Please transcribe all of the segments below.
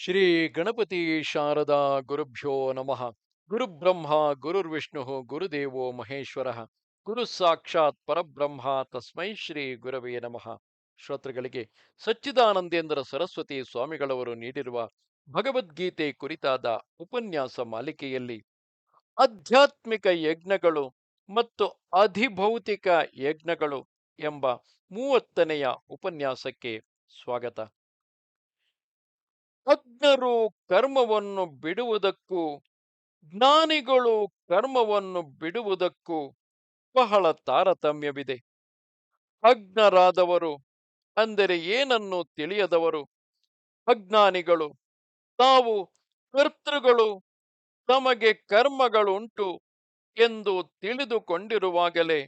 ಶ್ರೀ ಗಣಪತಿ ಶಾರದಾ ಗುರುಭ್ಯೋ ನಮಃ. ಗುರುಬ್ರಹ್ಮ ಗುರುರ್ವಿಷ್ಣು ಗುರುದೇವೋ ಮಹೇಶ್ವರ. ಗುರು ಸಾಕ್ಷಾತ್ ಪರಬ್ರಹ್ಮ, ತಸ್ಮೈ ಶ್ರೀ ಗುರವೇ ನಮಃ. ಶ್ರೋತೃಗಳಿಗೆ ಸಚ್ಚಿದಾನಂದೇಂದ್ರ ಸರಸ್ವತಿ ಸ್ವಾಮಿಗಳವರು ನೀಡಿರುವ ಭಗವದ್ಗೀತೆ ಕುರಿತಾದ ಉಪನ್ಯಾಸ ಮಾಲಿಕೆಯಲ್ಲಿ ಆಧ್ಯಾತ್ಮಿಕ ಯಜ್ಞಗಳು ಮತ್ತು ಅಧಿಭೌತಿಕ ಯಜ್ಞಗಳು ಎಂಬ ಮೂವತ್ತನೆಯ ಉಪನ್ಯಾಸಕ್ಕೆ ಸ್ವಾಗತ. ಅಜ್ಞರು ಕರ್ಮವನ್ನು ಬಿಡುವುದಕ್ಕೂ, ಜ್ಞಾನಿಗಳು ಕರ್ಮವನ್ನು ಬಿಡುವುದಕ್ಕೂ ಬಹಳ ತಾರತಮ್ಯವಿದೆ. ಅಜ್ಞರಾದವರು ಅಂದರೆ ಏನನ್ನು ತಿಳಿಯದವರು? ಅಜ್ಞಾನಿಗಳು, ತಾವು ಕರ್ತೃಗಳು, ತಮಗೆ ಕರ್ಮಗಳುಂಟು ಎಂದು ತಿಳಿದುಕೊಂಡಿರುವಾಗಲೇ,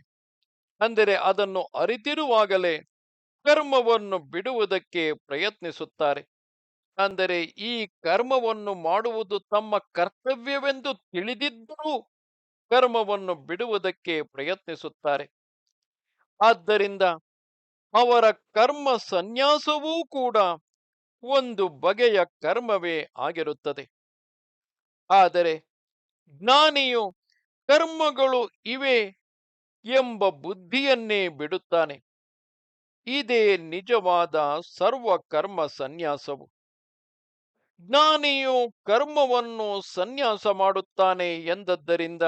ಅಂದರೆ ಅದನ್ನು ಅರಿತಿರುವಾಗಲೇ ಕರ್ಮವನ್ನು ಬಿಡುವುದಕ್ಕೆ ಪ್ರಯತ್ನಿಸುತ್ತಾರೆ. ಅಂದರೆ ಈ ಕರ್ಮವನ್ನು ಮಾಡುವುದು ತಮ್ಮ ಕರ್ತವ್ಯವೆಂದು ತಿಳಿದಿದ್ದರೂ ಕರ್ಮವನ್ನು ಬಿಡುವುದಕ್ಕೆ ಪ್ರಯತ್ನಿಸುತ್ತಾರೆ. ಆದ್ದರಿಂದ ಅವರ ಕರ್ಮ ಸನ್ಯಾಸವೂ ಕೂಡ ಒಂದು ಬಗೆಯ ಕರ್ಮವೇ ಆಗಿರುತ್ತದೆ. ಆದರೆ ಜ್ಞಾನಿಯು ಕರ್ಮಗಳು ಇವೆ ಎಂಬ ಬುದ್ಧಿಯನ್ನೇ ಬಿಡುತ್ತಾನೆ. ಇದೇ ನಿಜವಾದ ಸರ್ವ ಕರ್ಮ ಸನ್ಯಾಸವು. ಜ್ಞಾನಿಯು ಕರ್ಮವನ್ನು ಸನ್ಯಾಸ ಮಾಡುತ್ತಾನೆ ಎಂದದ್ದರಿಂದ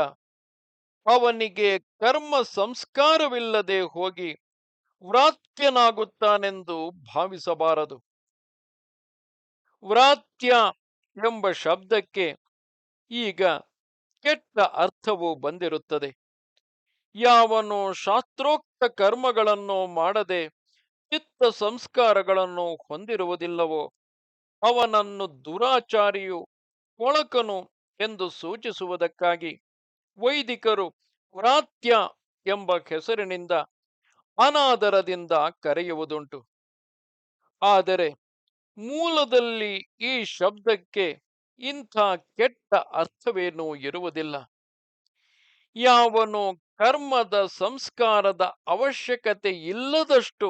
ಅವನಿಗೆ ಕರ್ಮ ಸಂಸ್ಕಾರವಿಲ್ಲದೆ ಹೋಗಿ ವ್ರಾತ್ಯನಾಗುತ್ತಾನೆಂದು ಭಾವಿಸಬಾರದು. ವ್ರಾತ್ಯ ಎಂಬ ಶಬ್ದಕ್ಕೆ ಈಗ ಕೆಟ್ಟ ಅರ್ಥವು ಬಂದಿರುತ್ತದೆ. ಯಾವನು ಶಾಸ್ತ್ರೋಕ್ತ ಕರ್ಮಗಳನ್ನು ಮಾಡದೆ ಚಿತ್ತ ಸಂಸ್ಕಾರಗಳನ್ನು ಹೊಂದಿರುವುದಿಲ್ಲವೋ ಅವನನ್ನು ದುರಾಚಾರಿಯು ಕೊಳಕನು ಎಂದು ಸೂಚಿಸುವುದಕ್ಕಾಗಿ ವೈದಿಕರು ವ್ರಾತ್ಯ ಎಂಬ ಹೆಸರಿನಿಂದ ಅನಾದರದಿಂದ ಕರೆಯುವುದುಂಟು. ಆದರೆ ಮೂಲದಲ್ಲಿ ಈ ಶಬ್ದಕ್ಕೆ ಇಂಥ ಕೆಟ್ಟ ಅರ್ಥವೇನೂ ಇರುವುದಿಲ್ಲ. ಯಾವನು ಕರ್ಮದ ಸಂಸ್ಕಾರದ ಅವಶ್ಯಕತೆ ಇಲ್ಲದಷ್ಟು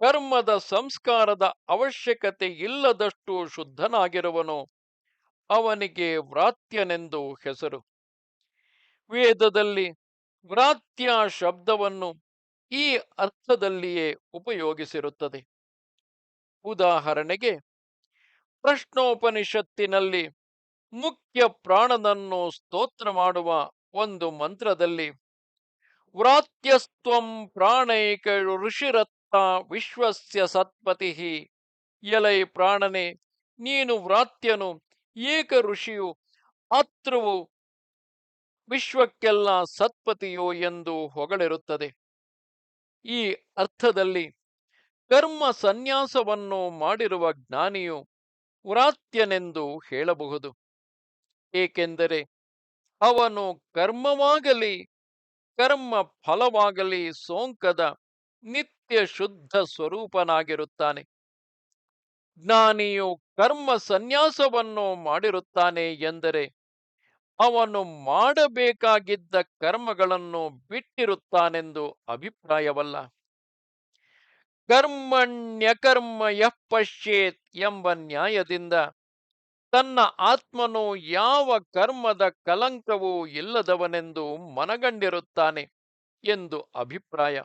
ಕರ್ಮದ ಸಂಸ್ಕಾರದ ಅವಶ್ಯಕತೆ ಇಲ್ಲದಷ್ಟು ಶುದ್ಧನಾಗಿರುವನು ಅವನಿಗೆ ವ್ರಾತ್ಯನೆಂದು ಹೆಸರು. ವೇದದಲ್ಲಿ ವ್ರಾತ್ಯ ಶಬ್ದವನ್ನು ಈ ಅರ್ಥದಲ್ಲಿಯೇ ಉಪಯೋಗಿಸಿರುತ್ತದೆ. ಉದಾಹರಣೆಗೆ, ಪ್ರಶ್ನೋಪನಿಷತ್ತಿನಲ್ಲಿ ಮುಖ್ಯ ಪ್ರಾಣನನ್ನು ಸ್ತೋತ್ರ ಮಾಡುವ ಒಂದು ಮಂತ್ರದಲ್ಲಿ, ವ್ರಾತ್ಯಸ್ತ್ವಂ ಪ್ರಾಣೈಕ ಋಷಿರತ್ನ ವಿಶ್ವಸ್ಯ ಸತ್ಪತಿ ಎಲೈ ಪ್ರಾಣನೆ, ನೀನು ವ್ರಾತ್ಯನು, ಏಕ ಋಷಿಯು, ಅತ್ರುವು ವಿಶ್ವಕ್ಕೆಲ್ಲ ಸತ್ಪತಿಯೋ ಎಂದು ಹೊಗಳಿರುತ್ತದೆ. ಈ ಅರ್ಥದಲ್ಲಿ ಕರ್ಮ ಸನ್ಯಾಸವನ್ನು ಮಾಡಿರುವ ಜ್ಞಾನಿಯು ವ್ರಾತ್ಯನೆಂದು ಹೇಳಬಹುದು. ಏಕೆಂದರೆ ಅವನು ಕರ್ಮವಾಗಲಿ, ಕರ್ಮ ಫಲವಾಗಲಿ ಸೋಂಕದ ನಿತ್ಯ ಶುದ್ಧ ಸ್ವರೂಪನಾಗಿರುತ್ತಾನೆ. ಜ್ಞಾನಿಯು ಕರ್ಮ ಸನ್ಯಾಸವನ್ನು ಮಾಡಿರುತ್ತಾನೆ ಎಂದರೆ, ಅವನು ಮಾಡಬೇಕಾಗಿದ್ದ ಕರ್ಮಗಳನ್ನು ಬಿಟ್ಟಿರುತ್ತಾನೆಂದು ಅಭಿಪ್ರಾಯವಲ್ಲ. ಕರ್ಮಣ್ಯಕರ್ಮ ಯಃ ಪಶ್ಯೇತ್ ಎಂಬ ನ್ಯಾಯದಿಂದ ತನ್ನ ಆತ್ಮನು ಯಾವ ಕರ್ಮದ ಕಲಂಕವೂ ಇಲ್ಲದವನೆಂದು ಮನಗಂಡಿರುತ್ತಾನೆ ಎಂದು ಅಭಿಪ್ರಾಯ.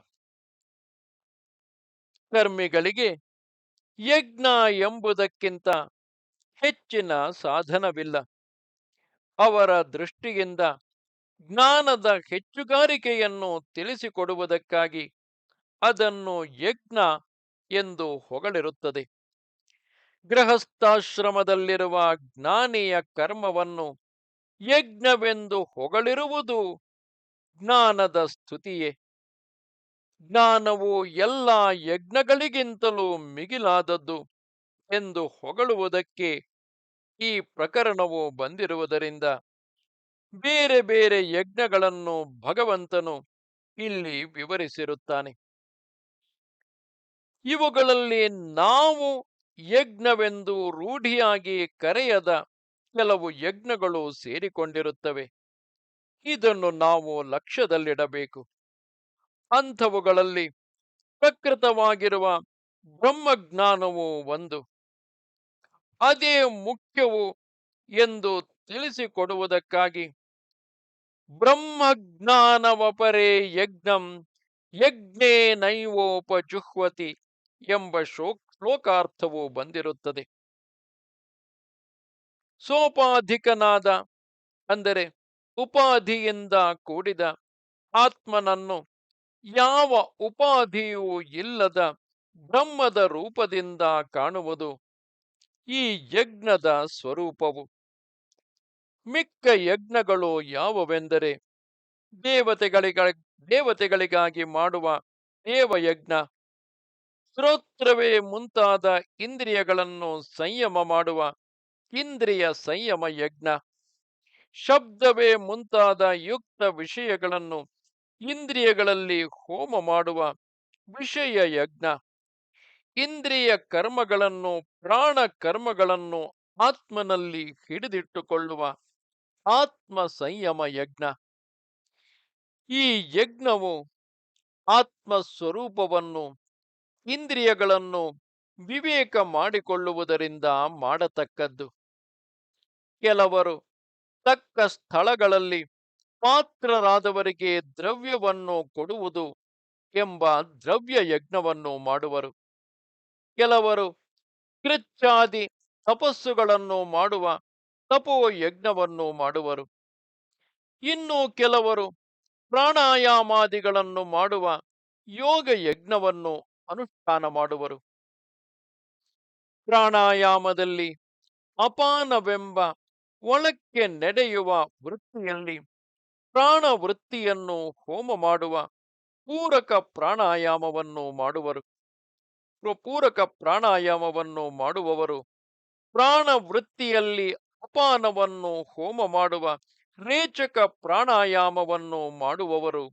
ಕರ್ಮಿಗಳಿಗೆ ಯಜ್ಞ ಎಂಬುದಕ್ಕಿಂತ ಹೆಚ್ಚಿನ ಸಾಧನವಿಲ್ಲ. ಅವರ ದೃಷ್ಟಿಯಿಂದ ಜ್ಞಾನದ ಹೆಚ್ಚುಗಾರಿಕೆಯನ್ನು ತಿಳಿಸಿಕೊಡುವುದಕ್ಕಾಗಿ ಅದನ್ನು ಯಜ್ಞ ಎಂದು ಹೊಗಳಿರುತ್ತದೆ. ಗೃಹಸ್ಥಾಶ್ರಮದಲ್ಲಿರುವ ಜ್ಞಾನಿಯ ಕರ್ಮವನ್ನು ಯಜ್ಞವೆಂದು ಹೊಗಳಿರುವುದು ಜ್ಞಾನದ ಸ್ತುತಿಯೇ. ಜ್ಞಾನವು ಎಲ್ಲ ಯಜ್ಞಗಳಿಗಿಂತಲೂ ಮಿಗಿಲಾದದ್ದು ಎಂದು ಹೊಗಳುವುದಕ್ಕೆ ಈ ಪ್ರಕರಣವು ಬಂದಿರುವುದರಿಂದ ಬೇರೆ ಬೇರೆ ಯಜ್ಞಗಳನ್ನು ಭಗವಂತನು ಇಲ್ಲಿ ವಿವರಿಸಿರುತ್ತಾನೆ. ಇವುಗಳಲ್ಲಿ ನಾವು ಯಜ್ಞವೆಂದು ರೂಢಿಯಾಗಿ ಕರೆಯದ ಕೆಲವು ಯಜ್ಞಗಳು ಸೇರಿಕೊಂಡಿರುತ್ತವೆ. ಇದನ್ನು ನಾವು ಲಕ್ಷ್ಯದಲ್ಲಿಡಬೇಕು. ಅಂಥವುಗಳಲ್ಲಿ ಪ್ರಕೃತವಾಗಿರುವ ಬ್ರಹ್ಮಜ್ಞಾನವು ಒಂದು. ಅದೇ ಮುಖ್ಯವು ಎಂದು ತಿಳಿಸಿಕೊಡುವುದಕ್ಕಾಗಿ ಬ್ರಹ್ಮಜ್ಞಾನವಪರೇ ಯಜ್ಞಂ ಯಜ್ಞೇ ನೈವೋಪಜುಹ್ವತಿ ಎಂಬ ಶೋಕ್ ಶ್ಲೋಕಾರ್ಥವು ಬಂದಿರುತ್ತದೆ. ಸೋಪಾಧಿಕನಾದ, ಅಂದರೆ ಉಪಾಧಿಯಿಂದ ಕೂಡಿದ ಆತ್ಮನನ್ನು ಯಾವ ಉಪಾಧಿಯೂ ಇಲ್ಲದ ಬ್ರಹ್ಮದ ರೂಪದಿಂದ ಕಾಣುವುದು ಈ ಯಜ್ಞದ ಸ್ವರೂಪವು. ಮಿಕ್ಕ ಯಜ್ಞಗಳು ಯಾವುವೆಂದರೆ ದೇವತೆಗಳಿಗ ದೇವತೆಗಳಿಗಾಗಿ ಮಾಡುವ ದೇವಯಜ್ಞ. ಶ್ರೋತ್ರವೇ ಮುಂತಾದ ಇಂದ್ರಿಯಗಳನ್ನು ಸಂಯಮ ಮಾಡುವ ಇಂದ್ರಿಯ ಸಂಯಮ ಯಜ್ಞ. ಶಬ್ದವೇ ಮುಂತಾದ ಯುಕ್ತ ವಿಷಯಗಳನ್ನು ಇಂದ್ರಿಯಗಳಲ್ಲಿ ಹೋಮ ಮಾಡುವ ವಿಷಯ ಯಜ್ಞ. ಇಂದ್ರಿಯ ಕರ್ಮಗಳನ್ನು ಪ್ರಾಣ ಕರ್ಮಗಳನ್ನು ಆತ್ಮನಲ್ಲಿ ಹಿಡಿದಿಟ್ಟುಕೊಳ್ಳುವ ಆತ್ಮ ಸಂಯಮ ಯಜ್ಞ. ಈ ಯಜ್ಞವು ಆತ್ಮ ಸ್ವರೂಪವನ್ನು, ಇಂದ್ರಿಯಗಳನ್ನು ವಿವೇಕ ಮಾಡಿಕೊಳ್ಳುವುದರಿಂದ ಮಾಡತಕ್ಕದ್ದು. ಕೆಲವರು ತಕ್ಕ ಸ್ಥಳಗಳಲ್ಲಿ ಪಾತ್ರರಾದವರಿಗೆ ದ್ರವ್ಯವನ್ನು ಕೊಡುವುದು ಎಂಬ ದ್ರವ್ಯ ಯಜ್ಞವನ್ನು ಮಾಡುವರು. ಕೆಲವರು ಕೃಚ್ಛಾದಿ ತಪಸ್ಸುಗಳನ್ನು ಮಾಡುವ ತಪೋ ಯಜ್ಞವನ್ನು ಮಾಡುವರು. ಇನ್ನು ಕೆಲವರು ಪ್ರಾಣಾಯಾಮಾದಿಗಳನ್ನು ಮಾಡುವ ಯೋಗ ಯಜ್ಞವನ್ನು ಅನುಷ್ಠಾನ ಮಾಡುವರು. ಪ್ರಾಣಾಯಾಮದಲ್ಲಿ ಅಪಾನವೆಂಬ ಒಳಕ್ಕೆ ನಡೆಯುವ ವೃತ್ತಿಯಲ್ಲಿ ಪ್ರಾಣ ವೃತ್ತಿಯನ್ನು ಹೋಮ ಮಾಡುವ ಪೂರಕ ಪ್ರಾಣಾಯಾಮವನ್ನು ಮಾಡುವರು. ಪೂರಕ ಪ್ರಾಣಾಯಾಮವನ್ನು ಮಾಡುವವರು ಪ್ರಾಣ ವೃತ್ತಿಯಲ್ಲಿ ಅಪಾನವನ್ನು ಹೋಮ ಮಾಡುವ ರೇಚಕ ಪ್ರಾಣಾಯಾಮವನ್ನು ಮಾಡುವವರು.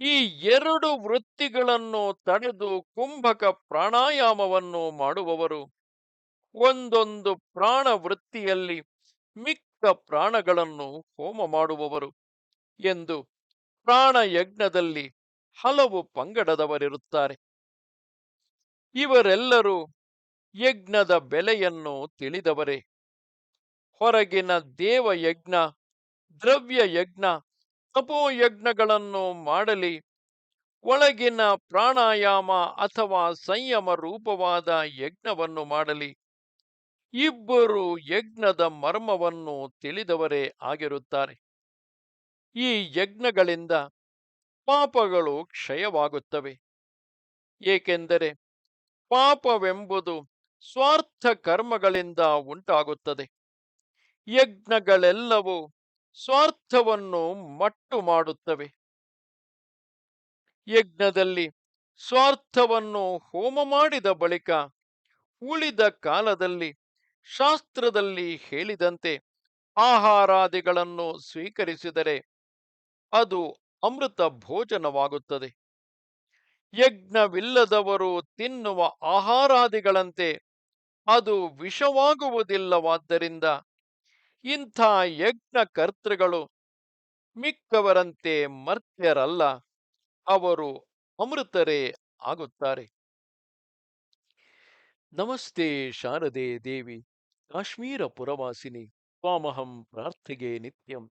ಈ ಎರಡು ವೃತ್ತಿಗಳನ್ನು ತಡೆದು ಕುಂಭಕ ಪ್ರಾಣಾಯಾಮವನ್ನು ಮಾಡುವವರು. ಒಂದೊಂದು ಪ್ರಾಣ ವೃತ್ತಿಯಲ್ಲಿ ಮಿಕ್ಕ ಪ್ರಾಣಗಳನ್ನು ಹೋಮ ಮಾಡುವವರು. ಎಂದು ಪ್ರಾಣ ಯಜ್ಞದಲ್ಲಿ ಹಲವು ಪಂಗಡದವರಿರುತ್ತಾರೆ. ಇವರೆಲ್ಲರೂ ಯಜ್ಞದ ಬೆಲೆಯನ್ನು ತಿಳಿದವರೇ. ಹೊರಗಿನ ದೇವಯಜ್ಞ ದ್ರವ್ಯ ಯಜ್ಞ ತಪೋಯಜ್ಞಗಳನ್ನು ಮಾಡಲಿ, ಒಳಗಿನ ಪ್ರಾಣಾಯಾಮ ಅಥವಾ ಸಂಯಮ ರೂಪವಾದ ಯಜ್ಞವನ್ನು ಮಾಡಲಿ. ಇಬ್ಬರು ಯಜ್ಞದ ಮರ್ಮವನ್ನು ತಿಳಿದವರೇ ಆಗಿರುತ್ತಾರೆ. ಈ ಯಜ್ಞಗಳಿಂದ ಪಾಪಗಳು ಕ್ಷಯವಾಗುತ್ತವೆ. ಏಕೆಂದರೆ ಪಾಪವೆಂಬುದು ಸ್ವಾರ್ಥ ಕರ್ಮಗಳಿಂದ ಉಂಟಾಗುತ್ತದೆ. ಯಜ್ಞಗಳೆಲ್ಲವೂ ಸ್ವಾರ್ಥವನ್ನು ಮಟ್ಟು ಮಾಡುತ್ತವೆ. ಯಜ್ಞದಲ್ಲಿ ಸ್ವಾರ್ಥವನ್ನು ಹೋಮ ಮಾಡಿದ ಬಳಿಕ ಉಳಿದ ಕಾಲದಲ್ಲಿ ಶಾಸ್ತ್ರದಲ್ಲಿ ಹೇಳಿದಂತೆ ಆಹಾರಾದಿಗಳನ್ನು ಸ್ವೀಕರಿಸಿದರೆ ಅದು ಅಮೃತ ಭೋಜನವಾಗುತ್ತದೆ. ಯಜ್ಞವಿಲ್ಲದವರು ತಿನ್ನುವ ಆಹಾರಾದಿಗಳಂತೆ ಅದು ವಿಷವಾಗುವುದಿಲ್ಲವಾದ್ದರಿಂದ ಇಂಥ ಯಜ್ಞಕರ್ತೃಗಳು ಮಿಕ್ಕವರಂತೆ ಮರ್ತ್ಯರಲ್ಲ, ಅವರು ಅಮೃತರೇ ಆಗುತ್ತಾರೆ. ನಮಸ್ತೆ ಶಾರದೆ ದೇವಿ, ಕಾಶ್ಮೀರ ಪುರವಾಸಿನಿ, ತ್ವಾಮಹಂ ಪ್ರಾರ್ಥಿಗೆ ನಿತ್ಯಂ.